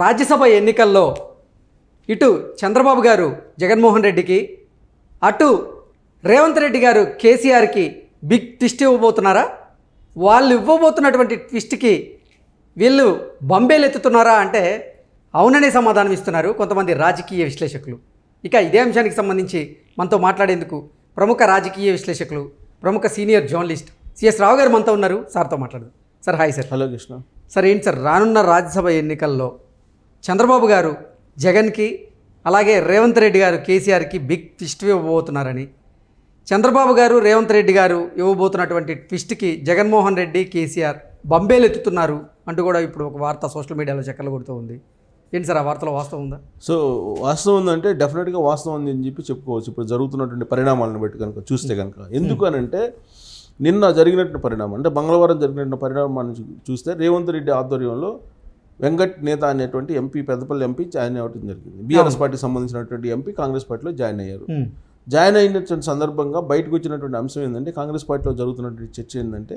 రాజ్యసభ ఎన్నికల్లో ఇటు చంద్రబాబు గారు జగన్మోహన్ రెడ్డికి అటు రేవంత్ రెడ్డి గారు కేసీఆర్కి బిగ్ ట్విస్ట్ ఇవ్వబోతున్నారా? వాళ్ళు ఇవ్వబోతున్నటువంటి ట్విస్ట్కి వీళ్ళు బంబేలు ఎత్తుతున్నారా అంటే అవుననే సమాధానం ఇస్తున్నారు కొంతమంది రాజకీయ విశ్లేషకులు. ఇక ఇదే అంశానికి సంబంధించి మనతో మాట్లాడేందుకు ప్రముఖ రాజకీయ విశ్లేషకులు ప్రముఖ సీనియర్ జర్నలిస్ట్ సిఎస్ రావు గారు మనతో ఉన్నారు. సార్తో మాట్లాడదు. Sir hi sir. Hello Krishna. Sir ఏంటి సార్ రానున్న రాజ్యసభ ఎన్నికల్లో చంద్రబాబు గారు జగన్కి అలాగే రేవంత్ రెడ్డి గారు కేసీఆర్కి బిగ్ ట్విస్ట్ ఇవ్వబోతున్నారని. చంద్రబాబు గారు రేవంత్ రెడ్డి గారు ఇవ్వబోతున్నటువంటి ట్విస్ట్కి జగన్మోహన్ రెడ్డి కేసీఆర్ బంబేలు ఎత్తుతున్నారు అంటూ కూడా ఇప్పుడు ఒక వార్త సోషల్ మీడియాలో చక్కలు కొడుతూ ఉంది. ఏంటి సార్ ఆ వార్తలో వాస్తవం ఉందా? సో వాస్తవం ఉందంటే డెఫినెట్గా వాస్తవం ఉంది అని చెప్పి చెప్పుకోవచ్చు. ఇప్పుడు జరుగుతున్నటువంటి పరిణామాలను బట్టి కనుక చూస్తే కనుక. ఎందుకు అని అంటే నిన్న జరిగినటువంటి పరిణామం అంటే మంగళవారం జరిగినటువంటి పరిణామాన్ని చూస్తే రేవంత్ రెడ్డి ఆధ్వర్యంలో వెంకట్ నేత అనేటువంటి ఎంపీ పెద్దపల్లి ఎంపీ జాయిన్ అవ్వడం జరిగింది. బీఆర్ఎస్ పార్టీకి సంబంధించినటువంటి ఎంపీ కాంగ్రెస్ పార్టీలో జాయిన్ అయ్యారు. జాయిన్ అయినటువంటి సందర్భంగా బయటకు వచ్చినటువంటి అంశం ఏంటంటే కాంగ్రెస్ పార్టీలో జరుగుతున్నటువంటి చర్చ ఏంటంటే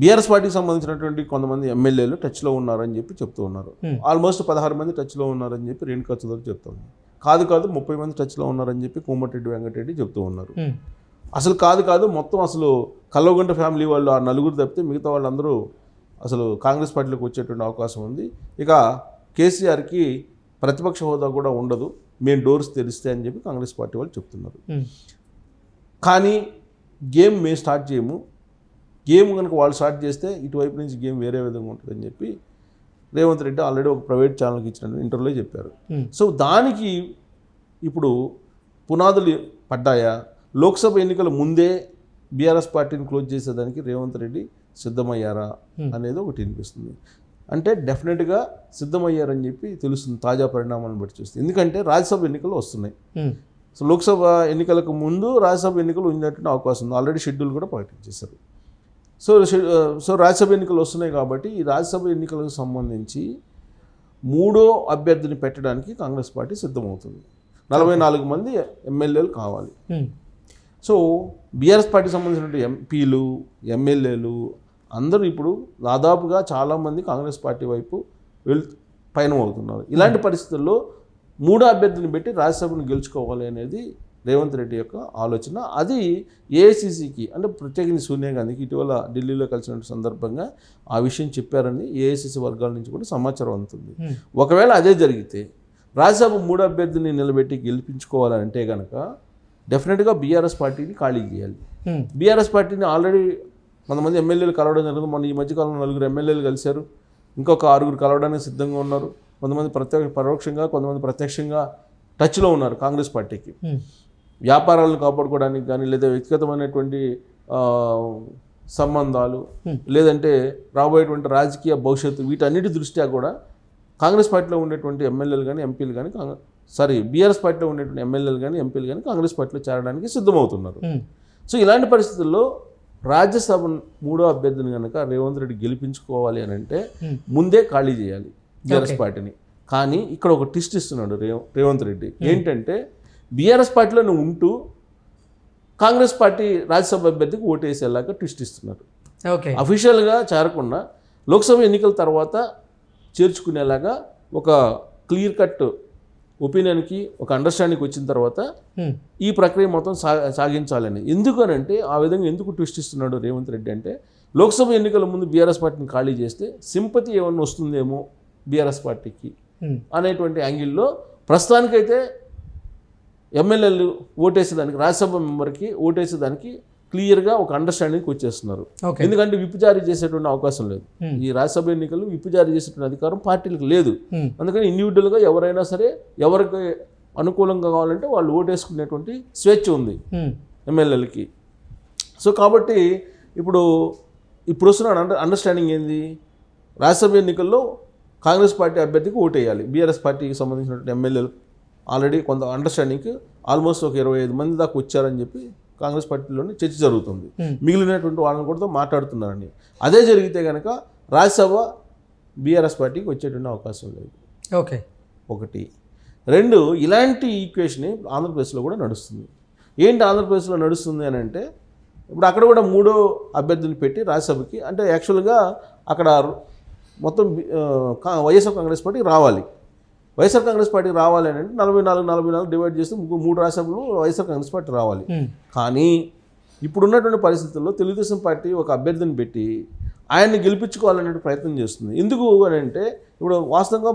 బీఆర్ఎస్ పార్టీకి సంబంధించినటువంటి కొంతమంది ఎమ్మెల్యేలు టచ్లో ఉన్నారని చెప్పి చెప్తూ ఉన్నారు. ఆల్మోస్ట్ పదహారు మంది టచ్లో ఉన్నారని చెప్పి రేణుకా చౌదరి చెప్తుంది కాదు కాదు ముప్పై మంది టచ్లో ఉన్నారని చెప్పి కోమటిరెడ్డి వెంకటరెడ్డి చెప్తూ ఉన్నారు. అసలు కాదు కాదు మొత్తం అసలు కల్వగంట ఫ్యామిలీ వాళ్ళు ఆ నలుగురు తప్పితే మిగతా వాళ్ళందరూ అసలు కాంగ్రెస్ పార్టీలోకి వచ్చేటువంటి అవకాశం ఉంది. ఇక కేసీఆర్కి ప్రతిపక్ష హోదా కూడా ఉండదు. మేము డోర్స్ తెరిస్తే అని చెప్పి కాంగ్రెస్ పార్టీ వాళ్ళు చెప్తున్నారు. కానీ గేమ్ మేము స్టార్ట్ చేయము. గేమ్ కనుక వాళ్ళు స్టార్ట్ చేస్తే ఇటువైపు నుంచి గేమ్ వేరే విధంగా ఉంటుందని చెప్పి రేవంత్ రెడ్డి ఆల్రెడీ ఒక ప్రైవేట్ ఛానల్కి ఇచ్చిన ఇంటర్వ్యూలో చెప్పారు. సో దానికి ఇప్పుడు పునాదులు పడ్డాయా? లోక్సభ ఎన్నికల ముందే బీఆర్ఎస్ పార్టీని క్లోజ్ చేసేదానికి రేవంత్ రెడ్డి సిద్ధమయ్యారా అనేది ఒకటి వినిపిస్తుంది. అంటే డెఫినెట్గా సిద్ధమయ్యారని చెప్పి తెలుస్తుంది తాజా పరిణామాలను బట్టి చూస్తే. ఎందుకంటే రాజ్యసభ ఎన్నికలు వస్తున్నాయి. సో లోక్సభ ఎన్నికలకు ముందు రాజ్యసభ ఎన్నికలు ఉన్నటువంటి అవకాశం ఉంది. ఆల్రెడీ షెడ్యూల్ కూడా ప్రకటించేశారు. సో సో రాజ్యసభ ఎన్నికలు వస్తున్నాయి కాబట్టి ఈ రాజ్యసభ ఎన్నికలకు సంబంధించి మూడో అభ్యర్థిని పెట్టడానికి కాంగ్రెస్ పార్టీ సిద్ధమవుతుంది. నలభై నాలుగు మంది ఎమ్మెల్యేలు కావాలి. సో బీఆర్ఎస్ పార్టీకి సంబంధించిన ఎంపీలు ఎమ్మెల్యేలు అందరూ ఇప్పుడు దాదాపుగా చాలామంది కాంగ్రెస్ పార్టీ వైపు వెళ్ అవుతున్నారు ఇలాంటి పరిస్థితుల్లో మూడో అభ్యర్థిని పెట్టి రాజ్యసభను గెలుచుకోవాలి అనేది రేవంత్ రెడ్డి యొక్క ఆలోచన. అది ఏఐసిసికి అంటే ప్రత్యేకించి సోనియా గాంధీకి ఇటీవల ఢిల్లీలో కలిసిన సందర్భంగా ఆ విషయం చెప్పారని ఏఐసిసి వర్గాల నుంచి కూడా సమాచారం అందుతుంది. ఒకవేళ అదే జరిగితే రాజ్యసభ మూడో అభ్యర్థిని నిలబెట్టి గెలిపించుకోవాలంటే కనుక డెఫినెట్గా బీఆర్ఎస్ పార్టీని ఖాళీ చేయాలి. బీఆర్ఎస్ పార్టీని ఆల్రెడీ కొంతమంది ఎమ్మెల్యేలు కలవడం జరిగింది. మొన్న ఈ మధ్యకాలంలో నలుగురు ఎమ్మెల్యేలు కలిశారు. ఇంకొక ఆరుగురు కలవడానికి సిద్ధంగా ఉన్నారు. కొంతమంది ప్రత్యక్ష పరోక్షంగా కొంతమంది ప్రత్యక్షంగా టచ్లో ఉన్నారు కాంగ్రెస్ పార్టీకి. వ్యాపారాలను కాపాడుకోవడానికి కానీ లేదా వ్యక్తిగతమైనటువంటి సంబంధాలు లేదంటే రాబోయేటువంటి రాజకీయ భవిష్యత్తు వీటన్నిటి దృష్ట్యా కూడా కాంగ్రెస్ పార్టీలో ఉండేటువంటి ఎమ్మెల్యేలు కానీ ఎంపీలు కానీ సారీ బీఆర్ఎస్ పార్టీలో ఉండేటువంటి ఎమ్మెల్యేలు కానీ ఎంపీలు కానీ కాంగ్రెస్ పార్టీలో చేరడానికి సిద్ధమవుతున్నారు. సో ఇలాంటి పరిస్థితుల్లో రాజ్యసభ మూడో అభ్యర్థిని కనుక రేవంత్ రెడ్డి గెలిపించుకోవాలి అని అంటే ముందే ఖాళీ చేయాలి బీఆర్ఎస్ పార్టీని. కానీ ఇక్కడ ఒక ట్విస్ట్ ఇస్తున్నాడు రేవ రేవంత్ రెడ్డి. ఏంటంటే బీఆర్ఎస్ పార్టీలో ఉంటూ కాంగ్రెస్ పార్టీ రాజ్యసభ అభ్యర్థికి ఓటేసేలాగా ట్విస్ట్ ఇస్తున్నారు ఓకే అఫీషియల్గా చేరకుండా లోక్సభ ఎన్నికల తర్వాత చేర్చుకునేలాగా ఒక క్లియర్ కట్ ఒపీనియన్కి ఒక అండర్స్టాండింగ్కి వచ్చిన తర్వాత ఈ ప్రక్రియ మొత్తం సా సాగించాలని. ఎందుకనంటే ఆ విధంగా ఎందుకు ట్విస్ట్ ఇస్తున్నాడు రేవంత్ రెడ్డి అంటే లోక్సభ ఎన్నికల ముందు బీఆర్ఎస్ పార్టీని ఖాళీ చేస్తే సింపతి ఏమన్నా వస్తుందేమో బీఆర్ఎస్ పార్టీకి అనేటువంటి యాంగిల్లో ప్రస్తుతానికైతే ఎమ్మెల్యేలు ఓటేసేదానికి రాజ్యసభ మెంబర్కి ఓటేసేదానికి క్లియర్గా ఒక అండర్స్టాండింగ్కి వచ్చేస్తున్నారు. ఎందుకంటే విప్పు జారీ చేసేటువంటి అవకాశం లేదు. ఈ రాజ్యసభ ఎన్నికలు విప్పు జారీ చేసేటువంటి అధికారం పార్టీలకు లేదు. అందుకని ఇండివిజువల్గా ఎవరైనా సరే ఎవరికి అనుకూలంగా కావాలంటే వాళ్ళు ఓటేసుకునేటువంటి స్వేచ్ఛ ఉంది ఎమ్మెల్యేలకి. సో కాబట్టి ఇప్పుడు ఇప్పుడు వస్తున్న అండర్ అండర్స్టాండింగ్ ఏంది? రాజ్యసభ ఎన్నికల్లో కాంగ్రెస్ పార్టీ అభ్యర్థికి ఓటేయాలి. బీఆర్ఎస్ పార్టీకి సంబంధించినటువంటి ఎమ్మెల్యేలు ఆల్రెడీ కొంత అండర్స్టాండింగ్కి ఆల్మోస్ట్ ఒక ఇరవై ఐదు మంది దాకా వచ్చారని చెప్పి కాంగ్రెస్ పార్టీలోనే చర్చ జరుగుతుంది. మిగిలినటువంటి వాళ్ళని కూడా మాట్లాడుతున్నారని అదే జరిగితే కనుక రాజ్యసభ బీఆర్ఎస్ పార్టీకి వచ్చేటువంటి అవకాశం లేదు. ఓకే. ఒకటి. రెండు ఇలాంటి ఈక్వేషన్ ఆంధ్రప్రదేశ్లో కూడా నడుస్తుంది. ఏంటి ఆంధ్రప్రదేశ్లో నడుస్తుంది అని అంటే ఇప్పుడు అక్కడ కూడా మూడో అభ్యర్థిని పెట్టి రాజ్యసభకి అంటే యాక్చువల్గా అక్కడ మొత్తం వైఎస్ఆర్ కాంగ్రెస్ పార్టీ రావాలి. వైఎస్ఆర్ కాంగ్రెస్ పార్టీ రావాలి అని అంటే నలభై నాలుగు నలభై నాలుగు డివైడ్ చేస్తే ముగ్గురు మూడు రాష్ట్రాలు వైఎస్ఆర్ కాంగ్రెస్ పార్టీ రావాలి. కానీ ఇప్పుడున్నటువంటి పరిస్థితుల్లో తెలుగుదేశం పార్టీ ఒక అభ్యర్థిని పెట్టి ఆయన్ని గెలిపించుకోవాలనే ప్రయత్నం చేస్తుంది. ఎందుకు అని అంటే ఇప్పుడు వాస్తవంగా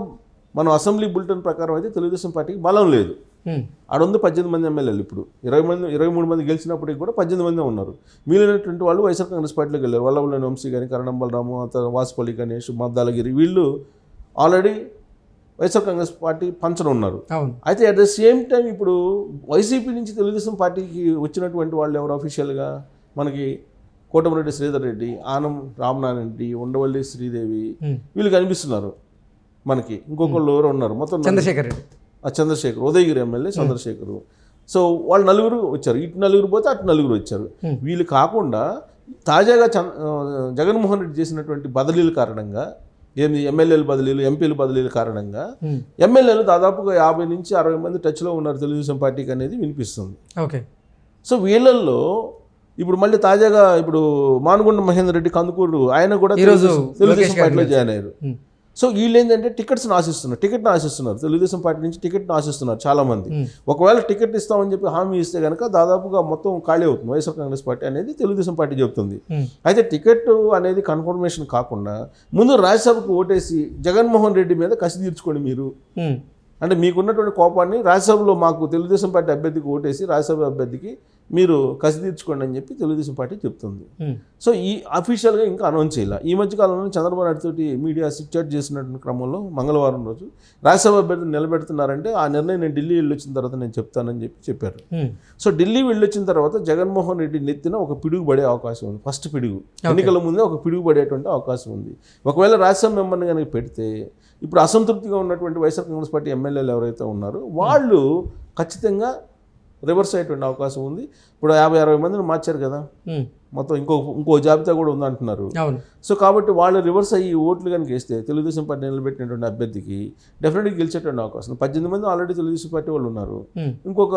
మనం అసెంబ్లీ బులెటిన్ ప్రకారం అయితే తెలుగుదేశం పార్టీకి బలం లేదు. ఉమ్, ఆడ ఉంది పద్దెనిమిది మంది ఎమ్మెల్యేలు ఇప్పుడు. ఇరవై మంది ఇరవై మూడు మంది గెలిచినప్పటికి కూడా పద్దెనిమిది మంది ఉన్నారు. మిగిలినటువంటి వాళ్ళు వైఎస్ఆర్ కాంగ్రెస్ పార్టీలోకి వెళ్ళారు. వల్లభుల్లేని వంశీ కానీ కరణం బలరాము వాసుపల్లి గణేష్ మద్దాలగిరి వీళ్ళు ఆల్రెడీ వైఎస్ఆర్ కాంగ్రెస్ పార్టీ పంచన ఉన్నారు. అయితే అట్ ద సేమ్ టైం ఇప్పుడు వైసీపీ నుంచి తెలుగుదేశం పార్టీకి వచ్చినటువంటి వాళ్ళు ఎవరు అఫీషియల్గా మనకి కోటమిరెడ్డి శ్రీధర్ రెడ్డి ఆనం రామనారాయణ రెడ్డి ఉండవల్లి శ్రీదేవి వీళ్ళు కనిపిస్తున్నారు మనకి. ఇంకొకళ్ళు ఎవరు ఉన్నారు. మొత్తం చంద్రశేఖర్ రెడ్డి. ఆ చంద్రశేఖర్ ఉదయగిరి ఎమ్మెల్యే చంద్రశేఖర్. సో వాళ్ళు నలుగురు వచ్చారు. ఇటు నలుగురు పోతే అటు నలుగురు వచ్చారు. వీళ్ళు కాకుండా తాజాగా జగన్మోహన్ రెడ్డి చేసినటువంటి బదిలీల కారణంగా ఏంది ఎమ్మెల్యేల బదిలీలు ఎంపీల బదిలీల కారణంగా ఎమ్మెల్యేలు దాదాపుగా యాభై నుంచి అరవై మంది టచ్లో ఉన్నారు తెలుగుదేశం పార్టీకి అనేది వినిపిస్తుంది. ఓకే. సో వీళ్ళల్లో ఇప్పుడు మళ్ళీ తాజాగా ఇప్పుడు మానుగుండ మహేందర్ రెడ్డి కందుకూరు ఆయన కూడా తెలుగుదేశం- పార్టీలో జాయిన్ అయ్యారు. సో వీళ్ళు ఏంటంటే టికెట్స్ని ఆశిస్తున్నారు టికెట్ని ఆశిస్తున్నారు తెలుగుదేశం పార్టీ నుంచి టికెట్ని ఆశిస్తున్నారు చాలా మంది ఉమ్, ఒకవేళ టికెట్ ఇస్తామని చెప్పి హామీ ఇస్తే కనుక దాదాపుగా మొత్తం ఖాళీ అవుతుంది. వైఎస్ఆర్ కాంగ్రెస్ పార్టీ అనేది తెలుగుదేశం పార్టీ చెబుతుంది. అయితే టికెట్ అనేది కన్ఫర్మేషన్ కాకుండా ముందు రాజ్యసభకు ఓటేసి జగన్మోహన్ రెడ్డి మీద కసి తీర్చుకోండి మీరు. అంటే మీకున్నటువంటి కోపాన్ని రాజ్యసభలో మాకు తెలుగుదేశం పార్టీ అభ్యర్థికి ఓటేసి రాజ్యసభ అభ్యర్థికి మీరు కసి తీర్చుకోండి అని చెప్పి తెలుగుదేశం పార్టీ చెప్తుంది. ఉమ్, సో ఈ అఫీషియల్గా ఇంకా అనౌన్స్ చేయాలి. ఈ మధ్య కాలంలో చంద్రబాబు నాయుడు తోటి మీడియా సిట్చాట్ చేసినటువంటి క్రమంలో మంగళవారం రోజు రాజ్యసభ అభ్యర్థిని నిలబెడుతున్నారంటే ఆ నిర్ణయం నేను ఢిల్లీ వెళ్ళి వచ్చిన తర్వాత నేను చెప్తానని చెప్పి చెప్పారు. ఉమ్, సో ఢిల్లీ వెళ్ళొచ్చిన తర్వాత జగన్మోహన్ రెడ్డి నెత్తిన ఒక పిడుగు పడే అవకాశం ఉంది. ఫస్ట్ పిడుగు. ఎన్నికల ముందే ఒక పిడుగు పడేటువంటి అవకాశం ఉంది. ఒకవేళ రాజ్యసభ మెంబర్ని కనుక పెడితే ఇప్పుడు అసంతృప్తిగా ఉన్నటువంటి వైఎస్ఆర్ కాంగ్రెస్ పార్టీ ఎమ్మెల్యేలు ఎవరైతే ఉన్నారో వాళ్ళు ఖచ్చితంగా రివర్స్ అయ్యేటువంటి అవకాశం ఉంది. ఇప్పుడు యాభై అరవై మందిని మార్చారు కదా. మొత్తం ఇంకో ఇంకో జాబితా కూడా ఉందంటున్నారు. సో కాబట్టి వాళ్ళు రివర్స్ అయ్యి ఓట్లు కనుక వేస్తే తెలుగుదేశం పార్టీ నిలబెట్టినటువంటి అభ్యర్థికి డెఫినెట్గా గెలిచేటువంటి అవకాశం. పద్దెనిమిది మంది ఆల్రెడీ తెలుగుదేశం పార్టీ వాళ్ళు ఉన్నారు. ఇంకొక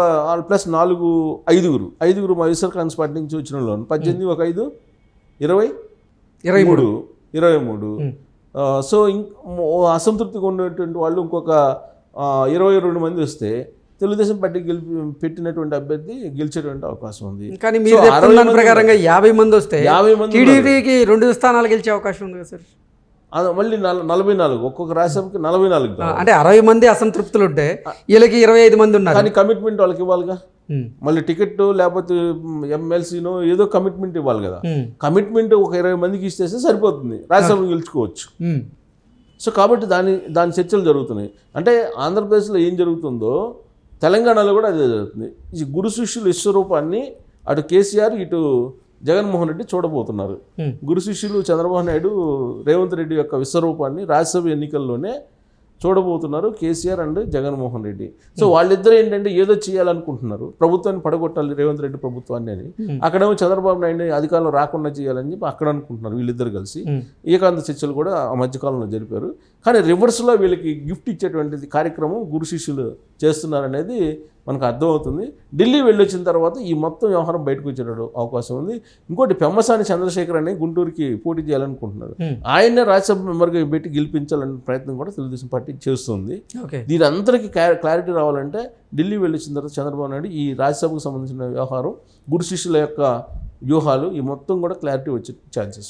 ప్లస్ నాలుగు ఐదుగురు ఐదుగురు వైఎస్ఆర్ కాంగ్రెస్ పార్టీ నుంచి వచ్చిన వాళ్ళు పద్దెనిమిది ఒక ఐదు ఇరవై? ఇరవై మూడు. ఇరవై మూడు. సో ఇంక అసంతృప్తిగా ఉన్నటువంటి వాళ్ళు ఇంకొక ఇరవై రెండు మంది వస్తే తెలుగుదేశం పార్టీ గెలిపి పెట్టినటువంటి అభ్యర్థి గెలిచేటువంటి అవకాశం ఉంది. కానీ మీరు దాని మంది ప్రకారంగా యాభై మంది వస్తే యాభై మంది. టీడీపీకి రెండు స్థానాలు గెలిచే అవకాశం ఉంది కదా సార్? అది మళ్ళీ నల- నలభై నాలుగు ఒక్కొక్క రాజ్యసభకి నలభై నాలుగు. అంటే అరవై మంది అసంతృప్తులు ఉంటే వీళ్ళకి ఇరవై ఐదు మంది ఉన్నారు. కానీ కమిట్మెంట్ వాళ్ళకి ఇవ్వాలిగా? మళ్ళీ టికెట్ లేకపోతే ఎమ్మెల్సీనో ఏదో కమిట్మెంట్ ఇవ్వాలి కదా. కమిట్మెంట్ ఒక ఇరవై మందికి ఇస్తేస్తే సరిపోతుంది. రాజ్యసభ గెలుచుకోవచ్చు. సో కాబట్టి దాని దాని చర్చలు జరుగుతున్నాయి. అంటే ఆంధ్రప్రదేశ్లో ఏం జరుగుతుందో తెలంగాణలో కూడా అదే జరుగుతుంది. ఈ గురు శిష్యుల విశ్వరూపాన్ని అటు కేసీఆర్ ఇటు జగన్మోహన్ రెడ్డి చూడబోతున్నారు. గురు శిష్యులు చంద్రబాబు నాయుడు రేవంత్ రెడ్డి యొక్క విశ్వరూపాన్ని రాజ్యసభ ఎన్నికల్లోనే చూడబోతున్నారు కేసీఆర్ అండ్ జగన్మోహన్ రెడ్డి. సో వాళ్ళిద్దరూ ఏంటంటే ఏదో చేయాలనుకుంటున్నారు. ప్రభుత్వాన్ని పడగొట్టాలి రేవంత్ రెడ్డి ప్రభుత్వాన్ని అని. అక్కడేమో చంద్రబాబు నాయుడు అధికారంలో రాకుండా చేయాలని చెప్పి అక్కడ అనుకుంటున్నారు వీళ్ళిద్దరు కలిసి. ఏకాంత చర్చలు కూడా ఆ మధ్యకాలంలో జరిపారు. కానీ రివర్స్లో వీళ్ళకి గిఫ్ట్ ఇచ్చేటువంటిది కార్యక్రమం గురు శిష్యులు చేస్తున్నారనేది మనకు అర్థమవుతుంది. ఢిల్లీ వెళ్ళొచ్చిన తర్వాత ఈ మొత్తం వ్యవహారం బయటకు వచ్చే అవకాశం ఉంది. ఇంకోటి పెమ్మసాని చంద్రశేఖర్ అని గుంటూరుకి పోటీ చేయాలనుకుంటున్నారు Hmm. ఆయన్నే రాజ్యసభ మెంబర్గా పెట్టి గెలిపించాలనే ప్రయత్నం కూడా తెలుగుదేశం పార్టీ చేస్తుంది. దీని అందరికీ క్లారిటీ రావాలంటే ఢిల్లీ వెళ్ళొచ్చిన తర్వాత చంద్రబాబు నాయుడు ఈ రాజ్యసభకు సంబంధించిన వ్యవహారం గురు శిష్యుల యొక్క వ్యూహాలు ఈ మొత్తం కూడా క్లారిటీ వచ్చే ఛాన్సెస్